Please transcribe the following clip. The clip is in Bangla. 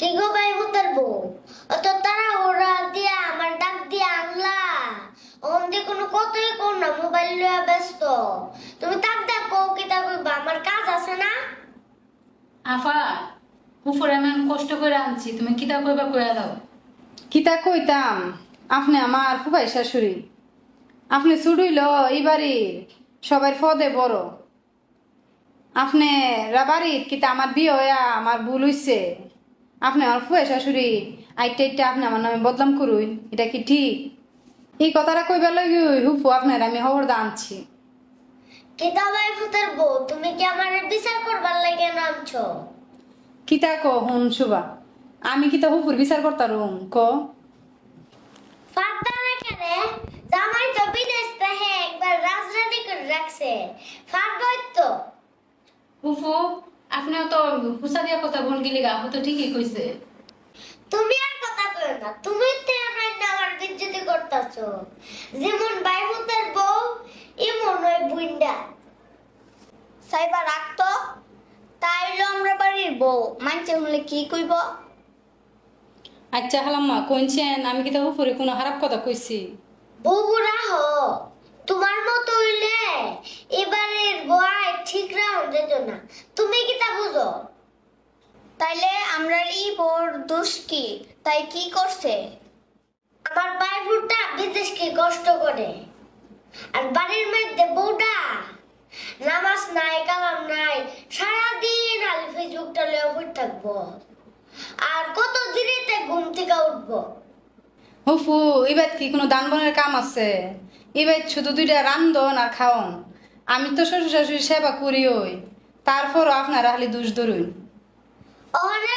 কি গো ভাই ভূতের বউ। অত তারা ওরা দিয়া আমার ডাক দিয়া আনলা। অন্ধে কোনো কথাই কর না মোবাইল লইয়া ব্যস্ত। তুমি তাক দেখো কি তা কইবা? আমার কাজ আছে না? আফা উপরে আমি কষ্ট করে আনছি তুমি কিতা কইবা কইয়া দাও। কিতা কইতাম? আপনি আমার ফুফাই শাশুড়ি। আপনি ছুড়ইল এই বাড়ির সবার ফদে বড়। আপনি রাবারির কিতা আমার বিয়ে হইয়া আমার ভুল হইছে? আপনি আমার ফুফাই শাশুড়ি। আইটা আইটা আপনি আমার নামে বদনাম করুন। এটা কি ঠিক? এই কথাটা কইবার লাগি হুফু আপনার আমি খবর আনছি। কিতা ভাই বউ? তুমি কি আমার বিচার করবার লাগে নামছো? কিতা ক হুন শুবা আমি কিতা হুফুর বিচার করতারুম ক ফারতা না কেন জামাই তো বিদেশ থেকে একবার রাজরানি করে রাখছে। তো। আপনিও তো হুসা দিয়া কথা বোন গিলি গা তো ঠিকই কইছে। তুমি আর কথা কই না তুমি তো আমার আমার বিজ্জতি করতেছো। যেমন বাইমুতের বউ এমন ওই বুইন্ডা। সাইবা রাখতো তাইলো আমরা বাড়ির বউ মানছে হলে কি কইব? আচ্ছা হালাম্মা কইছেন আমি কিতা হুফুরে কোনো খারাপ কথা কইছি? বউরা হ তোমার মতো হইলে এবারের বয় ঠিক রাউন্ড যেত না। তুমি কি তাইলে আমরা ই বোর দোষ কি? তাই কি করছে? আমার বাইফুটা বিদেশকে কষ্ট করে। আর বাড়ির মধ্যে বউটা? নামাজ নাই, কালাম নাই, সারাদিন আলি ফেসবুকটা লয়ে ফুট থাকব। আর কত দিনেতে ঘুম থেকে উঠবো? হুফু এবার কি কোনো দান বনের কাম আছে? এবার শুধু দুইটা রান্ধন আর খাওন। আমি তো শ্বশুর শাশুড়ি সেবা করি ওই। তারপরও আপনারা খালি দুষ ধরুন। অনে